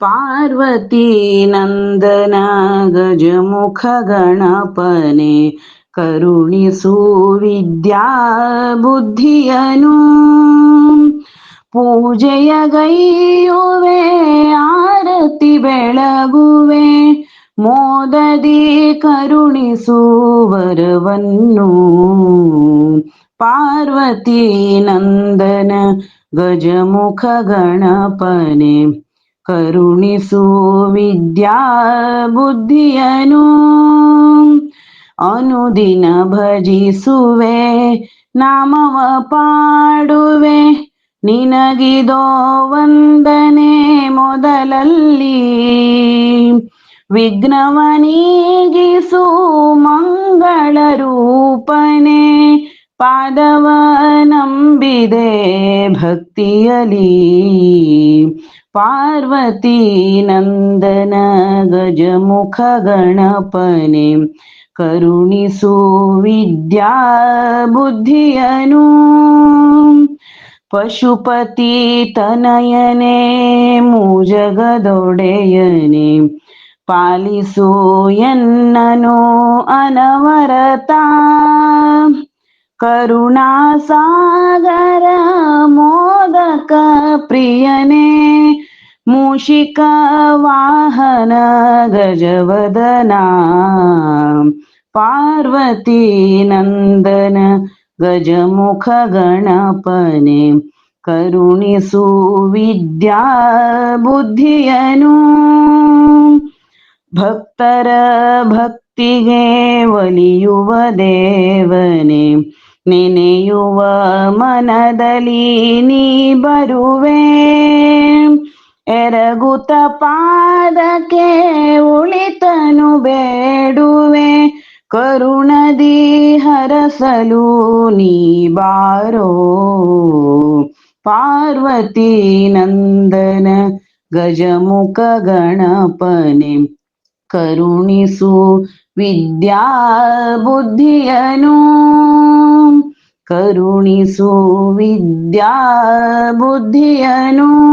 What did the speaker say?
ಪಾರ್ವತಿ ನಂದನ ಗಜಮುಖ ಗಣಪನೆ ಕರುಣಿಸು ವಿದ್ಯಾ ಬುದ್ಧಿಯನು. ಪೂಜೆಯ ಗೈಯುವೆ, ಆರತಿ ಬೆಳಗುವೆ, ಮೋದದಿ ಕರುಣಿಸು ವರವನ್ನು. ಪಾರ್ವತಿ ನಂದನ ಗಜಮುಖ ಗಣಪನೆ ಕರುಣಿಸು ವಿದ್ಯಾ ಬುದ್ಧಿಯನು ಅನುದಿನ ಭಜಿಸುವೆ ನಾಮವ ಪಾಡುವೆ ನಿನಗಿದೋ ವಂದನೆ ಮೊದಲಲ್ಲಿ ವಿಘ್ನವನೀಗಿಸು ಮಂಗಳ ರೂಪನೆ ಪಾದವ ನಂಬಿದೆ ಭಕ್ತಿಯಲಿ ಪಾರ್ವತಿ ನಂದನ ಗಜಮುಖ ಗಣಪನೆ ಕರುಣಿಸು ವಿದ್ಯಾ ಬುದ್ಧಿಯನು ಪಶುಪತಿ ತನಯನೆ, ಮೂಜಗದೊಡೆಯನೆ, ಪಾಲಿಸು ಎನ್ನನು ಅನವರತ. ಕರುಣಾಸಾಗರ ಮೋದಕ ಪ್ರಿಯನೇ ಮೂಷಿಕ ವಾಹನ ಗಜವದನ ಪಾರ್ವತಿ ನಂದನ ಗಜಮುಖ ಗಣಪನೆ ಕರುಣಿಸು ವಿದ್ಯಾ ಬುದ್ಧಿಯನು ಭಕ್ತರ ಭಕ್ತಿಗೆ ಒಲಿಯುವ ದೇವನೇ ನೆನೆಯುವ ಮನದಲ್ಲಿ ನೀ ಬರುವೆ ಎರಗುತ ಪಾದಕ್ಕೆ ಉಳಿತನು ಬೇಡುವೆ. ಕರುಣದಿ ಹರಸಲು ನೀ ಬಾರೋ. ಪಾರ್ವತಿ ನಂದನ ಗಜಮುಖ ಗಣಪನೆ. ಕರುಣಿಸು ವಿದ್ಯಾ ಬುದ್ಧಿಯನು. ಕರುಣಿಸು ವಿದ್ಯಾ ಬುದ್ಧಿಯನು.